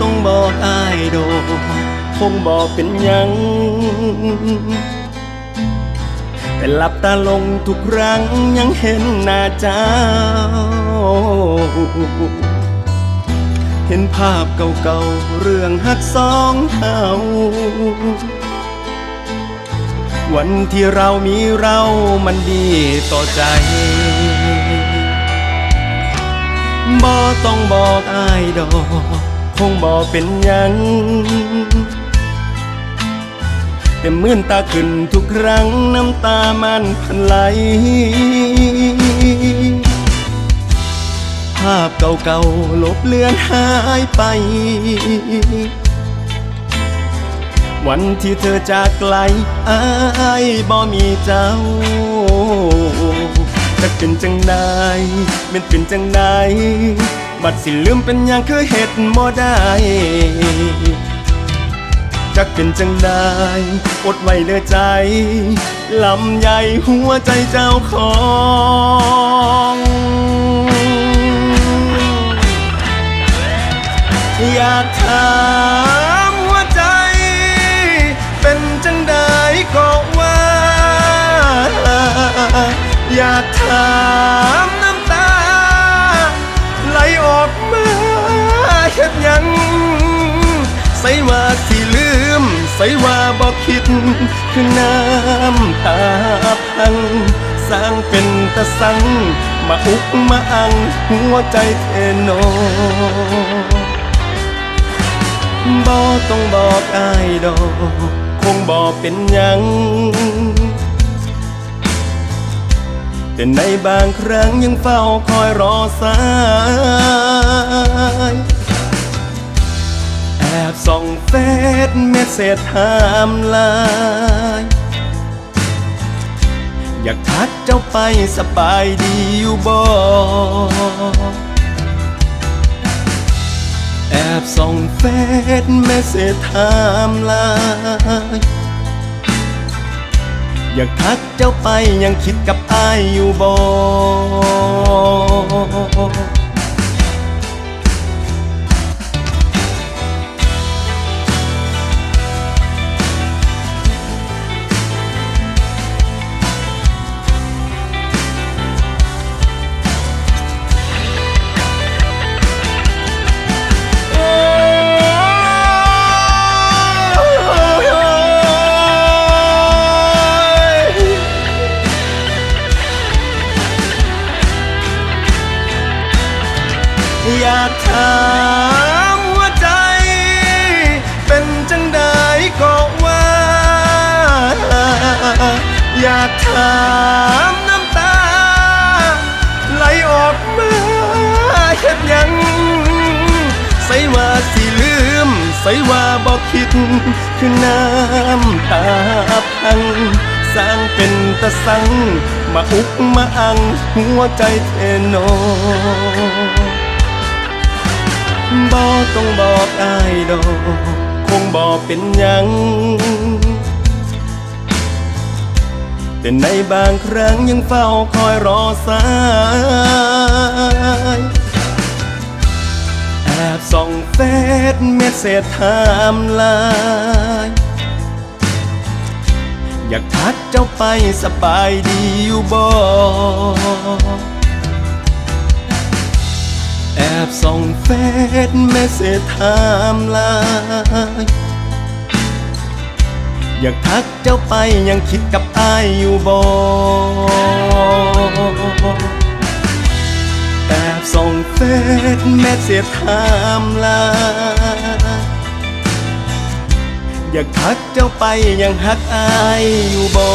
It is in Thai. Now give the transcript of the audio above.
ต้องบอกอายโดคงบอกเป็นยังแต่หลับตาลงทุกครั้งยังเห็นหน้าเจ้า เห็นภาพเก่าๆ เรื่องหักสองเฮาวันที่เรามีเรามันดีต่อใจบ่ต้องบอกอายดอก คงบอกเป็นหยังแต่มื่นตาขึ้นทุกครั้งน้ำตามันพันไหล ภาพเก่าๆลบเลือนหายไป วันที่เธอจากไกลอายบ่มีเจ้าจะเป็นจังใดเป็นเป็นจังใด บัดสิลืมเป็นอย่างคือเห็ดบ่ได้จักเป็นจังได้อดไว้เด้อใจลำใหญ่หัวใจเจ้าของ ส่ว่าสิลืม ใส่ว่าบอกคิด คือน้ำตาพัง สร้างเป็นตะสัง มาอุกมาอัง หัวใจเทโนบอต้องบอกอายดอก คงบอกเป็นยังแต่ในบางครั้งยังเฝ้าคอยรอสาย บส่องเฟซเมสเซจถามไลน์อยากทักเจ้าไปสบายดีอยู่บ่แอบส่องเฟซเมสเซจถามไลน์อยากทักเจ้าไปยังคิดกับอายอยู่บ่ อยากถามหัวใจ เป็นจังใดก็ว่า อยากถามน้ำตา ไหลออกมาเฮ็ดยังใส่ว่าสิลืม ใส่ว่าบอกคิด คือน้ำตาพังสร้างเป็นตะสัง มาอุกมาอัง หัวใจเทโน บอต้องบอกอายดอก คงบอกเป็นหยัง แต่ในบางครั้งยังเฝ้าคอยรอสายแอบส่องเฟซเมสเซจถามไลน์อยากทักเจ้าไปสบายดีอยู่บ่ บส่องเฟซเมสเซจถามไลน์อยากทักเจ้าไปยังคิดกับอายอยู่บ่แอบส่องเฟซเมสเซจถามไลน์อยากทักเจ้าไปยังฮักอายอยู่บ่